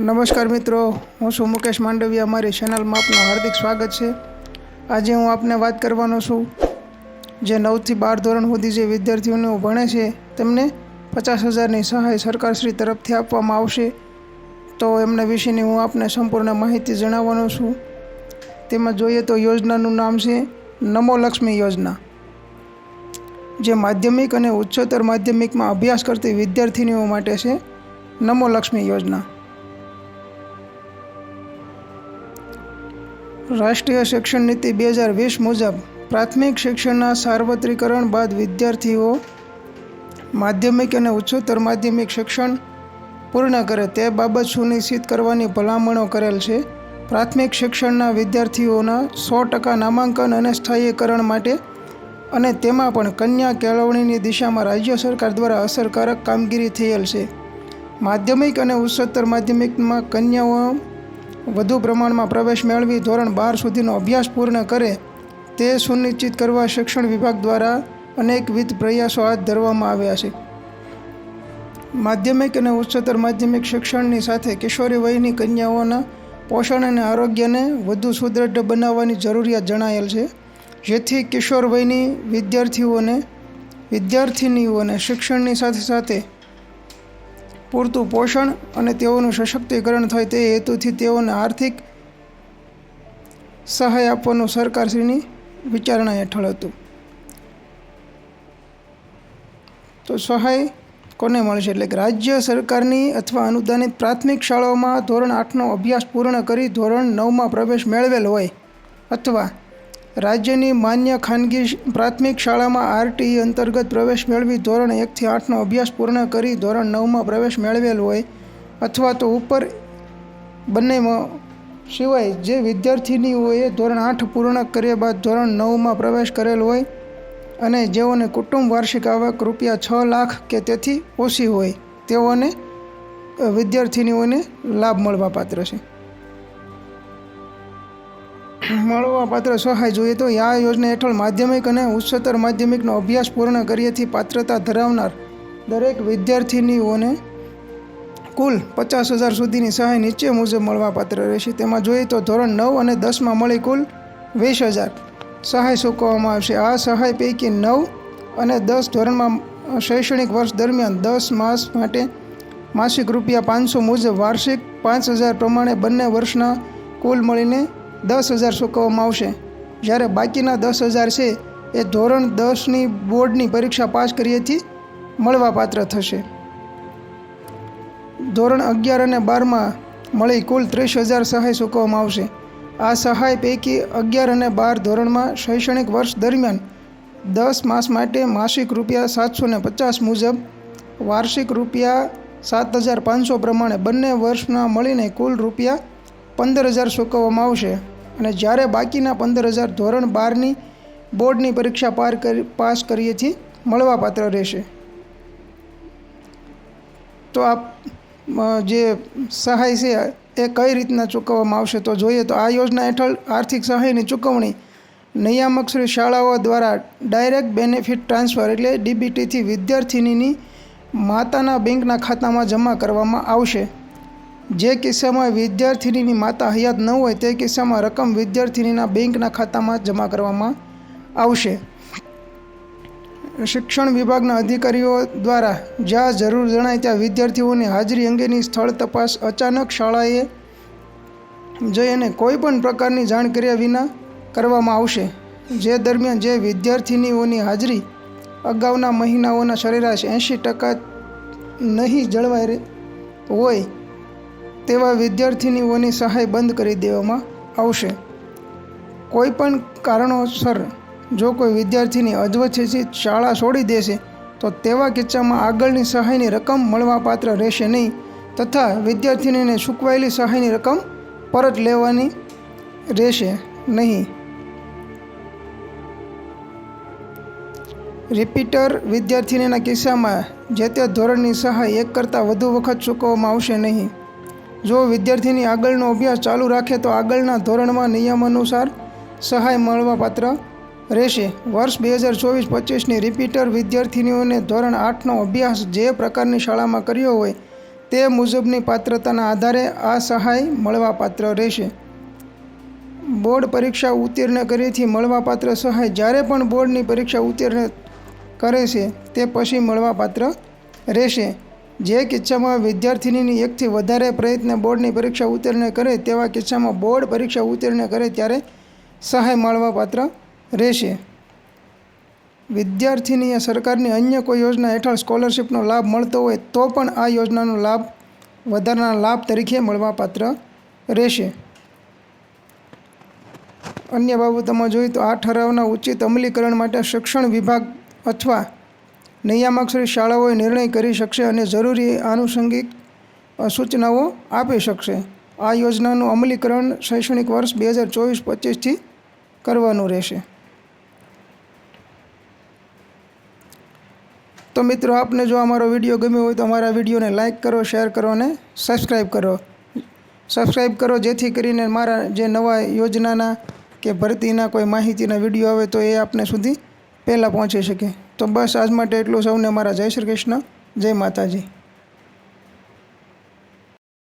નમસ્કાર મિત્રો, હું છું મુકેશ માંડવિયા. મારી ચેનલમાં આપનું હાર્દિક સ્વાગત છે. આજે હું આપને વાત કરવાનો છું, જે નવથી બાર ધોરણ સુધી જે વિદ્યાર્થીઓને ભણે છે, તેમને પચાસ હજારની સહાય સરકારશ્રી તરફથી આપવામાં આવશે. તો એમના વિશેની હું આપને સંપૂર્ણ માહિતી જણાવવાનો છું. તેમાં જોઈએ તો યોજનાનું નામ છે, નમો લક્ષ્મી યોજના. જે માધ્યમિક અને ઉચ્ચતર માધ્યમિકમાં અભ્યાસ કરતી વિદ્યાર્થીનીઓ માટે છે, નમો લક્ષ્મી યોજના. રાષ્ટ્રીય શિક્ષણ નીતિ બે હજાર વીસ મુજબ પ્રાથમિક શિક્ષણના સાર્વત્રિકરણ બાદ વિદ્યાર્થીઓ માધ્યમિક અને ઉચ્ચતર માધ્યમિક શિક્ષણ પૂર્ણ કરે તે બાબત સુનિશ્ચિત કરવાની ભલામણો કરેલ છે. પ્રાથમિક શિક્ષણના વિદ્યાર્થીઓના સો ટકા નામાંકન અને સ્થાયીકરણ માટે અને તેમાં પણ કન્યા કેળવણીની દિશામાં રાજ્ય સરકાર દ્વારા અસરકારક કામગીરી થયેલ છે. માધ્યમિક અને ઉચ્ચતર માધ્યમિકમાં કન્યાઓ વધુ પ્રમાણમાં પ્રવેશ મેળવી ધોરણ બાર સુધીનો અભ્યાસ પૂર્ણ કરે તે સુનિશ્ચિત કરવા શિક્ષણ વિભાગ દ્વારા અનેકવિધ પ્રયાસો હાથ ધરવામાં આવ્યા છે. માધ્યમિક અને ઉચ્ચતર માધ્યમિક શિક્ષણની સાથે કિશોરી વયની કન્યાઓના પોષણ અને આરોગ્યને વધુ સુદૃઢ બનાવવાની જરૂરિયાત જણાયેલ છે, જેથી કિશોર વયની વિદ્યાર્થીઓને વિદ્યાર્થિનીઓને શિક્ષણની સાથે સાથે પૂરતું પોષણ અને તેઓનું સશક્તિકરણ થાય તે હેતુથી તેઓને આર્થિક સહાય આપવાનું સરકારશ્રીની વિચારણા હેઠળ હતું. તો સહાય કોને મળશે? એટલે કે રાજ્ય સરકારની અથવા અનુદાનિત પ્રાથમિક શાળાઓમાં ધોરણ આઠનો અભ્યાસ પૂર્ણ કરી ધોરણ નવમાં પ્રવેશ મેળવેલ હોય અથવા રાજ્યની માન્ય ખાનગી પ્રાથમિક શાળામાં આરટીઈ અંતર્ગત પ્રવેશ મેળવી ધોરણ એકથી આઠનો અભ્યાસ પૂર્ણ કરી ધોરણ નવમાં પ્રવેશ મેળવેલ હોય અથવા તો ઉપર બંનેમાં સિવાય જે વિદ્યાર્થીનીઓએ ધોરણ આઠ પૂર્ણ કર્યા બાદ ધોરણ નવમાં પ્રવેશ કરેલ હોય અને જેઓને કુટુંબ વાર્ષિક આવક રૂપિયા છ લાખ કે તેથી ઓછી હોય તેઓને વિદ્યાર્થીનીઓને લાભ મળવા પાત્ર છે. મળવાપાત્ર સહાય જોઈએ તો આ યોજના હેઠળ માધ્યમિક અને ઉચ્ચતર માધ્યમિકનો અભ્યાસ પૂર્ણ કરીએથી પાત્રતા ધરાવનાર દરેક વિદ્યાર્થીનીઓને કુલ પચાસ હજાર સુધીની સહાય નીચે મુજબ મળવાપાત્ર રહેશે. તેમાં જોઈએ તો ધોરણ નવ અને દસમાં મળી કુલ વીસ હજાર સહાય ચૂકવવામાં આવશે. આ સહાય પૈકી નવ અને દસ ધોરણમાં શૈક્ષણિક વર્ષ દરમિયાન દસ માસ માટે માસિક રૂપિયા પાંચસો મુજબ વાર્ષિક પાંચ હજાર પ્રમાણે બંને વર્ષના કુલ મળીને દસ હજાર ચૂકવવામાં આવશે. જ્યારે બાકીના દસ હજાર છે, એ ધોરણ દસની બોર્ડની પરીક્ષા પાસ કરીએથી મળવાપાત્ર થશે. ધોરણ અગિયાર અને બારમાં મળી કુલ ત્રીસ હજાર સહાય ચૂકવવામાં આવશે. આ સહાય પૈકી અગિયાર અને બાર ધોરણમાં શૈક્ષણિક વર્ષ દરમિયાન દસ માસ માટે માસિક રૂપિયા સાતસો ને પચાસ મુજબ, વાર્ષિક રૂપિયા સાત હજાર પાંચસો પ્રમાણે બંને વર્ષના મળીને કુલ રૂપિયા પંદર હજાર ચૂકવવામાં આવશે અને જ્યારે બાકીના પંદર હજાર ધોરણ બારની બોર્ડની પરીક્ષા પાર કરી, પાસ કરીએથી મળવાપાત્ર રહેશે. તો આ જે સહાય છે, એ કઈ રીતના ચૂકવવામાં આવશે તો જોઈએ તો આ યોજના હેઠળ આર્થિક સહાયની ચૂકવણી નિયામક શાળાઓ દ્વારા ડાયરેક્ટ બેનિફિટ ટ્રાન્સફર એટલે ડીબીટીથી વિદ્યાર્થિનીની માતાના બેંકના ખાતામાં જમા કરવામાં આવશે. જે કિસ્સામાં વિદ્યાર્થિનીની માતા હયાત ન હોય તે કિસ્સામાં રકમ વિદ્યાર્થિનીના બેંકના ખાતામાં જમા કરવામાં આવશે. શિક્ષણ વિભાગના અધિકારીઓ દ્વારા જ્યાં જરૂર જણાય ત્યાં વિદ્યાર્થીઓની હાજરી અંગેની સ્થળ તપાસ અચાનક શાળાએ જઈ અને કોઈ પણ પ્રકારની જાણ કર્યા વિના કરવામાં આવશે. જે દરમિયાન જે વિદ્યાર્થિનીઓની હાજરી અગાઉના મહિનાઓના સરેરાશ એંશી ટકા નહીં જળવાઈ હોય તેવા વિદ્યાર્થિનીઓની સહાય બંધ કરી દેવામાં આવશે. કોઈ પણ કારણોસર જો કોઈ વિદ્યાર્થીની અધવચ્ચેથી શાળા છોડી દેશે, તો તેવા કિસ્સામાં આગળની સહાયની રકમ મળવાપાત્ર રહેશે નહીં તથા વિદ્યાર્થીનીને ચૂકવાયેલી સહાયની રકમ પરત લેવાની રહેશે નહીં. રિપીટર વિદ્યાર્થીનીના કિસ્સામાં જે તે ધોરણની સહાય એક કરતાં વધુ વખત ચૂકવવામાં આવશે નહીં. જો વિદ્યાર્થીની આગળનો અભ્યાસ ચાલુ રાખે તો આગળના ધોરણમાં નિયમ અનુસાર સહાય મળવાપાત્ર રહેશે. વર્ષ બે હજાર ચોવીસ પચીસની રિપીટર વિદ્યાર્થીનીઓને ધોરણ આઠનો અભ્યાસ જે પ્રકારની શાળામાં કર્યો હોય તે મુજબની પાત્રતાના આધારે આ સહાય મળવાપાત્ર રહેશે. બોર્ડ પરીક્ષા ઉત્તીર્ણ કરીથી મળવાપાત્ર સહાય જ્યારે પણ બોર્ડની પરીક્ષા ઉત્તીર્ણ કરે છે તે પછી મળવાપાત્ર રહેશે. જે કિસ્સામાં વિદ્યાર્થીની એકથી વધારે પ્રયત્ન બોર્ડની પરીક્ષા ઉત્તીર્ણ કરે તેવા કિસ્સામાં બોર્ડ પરીક્ષા ઉત્તીર્ણ કરે ત્યારે સહાય મળવાપાત્ર રહેશે. વિદ્યાર્થીનીએ સરકારની અન્ય કોઈ યોજના હેઠળ સ્કોલરશિપનો લાભ મળતો હોય તો પણ આ યોજનાનો લાભ વધારાના લાભ તરીકે મળવાપાત્ર રહેશે. અન્ય બાબતોમાં જોઈએ તો આ ઠરાવના ઉચિત અમલીકરણ માટે શિક્ષણ વિભાગ અથવા નિયામકશ્રી શાળાઓએ નિર્ણય કરી શકશે અને જરૂરી આનુષંગિક સૂચનાઓ આપી શકશે. આ યોજનાનું અમલીકરણ શૈક્ષણિક વર્ષ બે હજાર ચોવીસ પચીસથી કરવાનું રહેશે. તો મિત્રો, આપને જો અમારો વીડિયો ગમ્યો હોય તો અમારા વિડીયોને લાઇક કરો, શેર કરો અને સબસ્ક્રાઈબ કરો. સબસ્ક્રાઈબ કરો જેથી કરીને મારા જે નવા યોજનાના કે ભરતીના કોઈ માહિતીના વીડિયો આવે તો એ આપને સુધી પહેલાં પહોંચી શકે. તો બસ આજ માટે એટલું સૌને મારા જય શ્રી કૃષ્ણ જય માતાજી.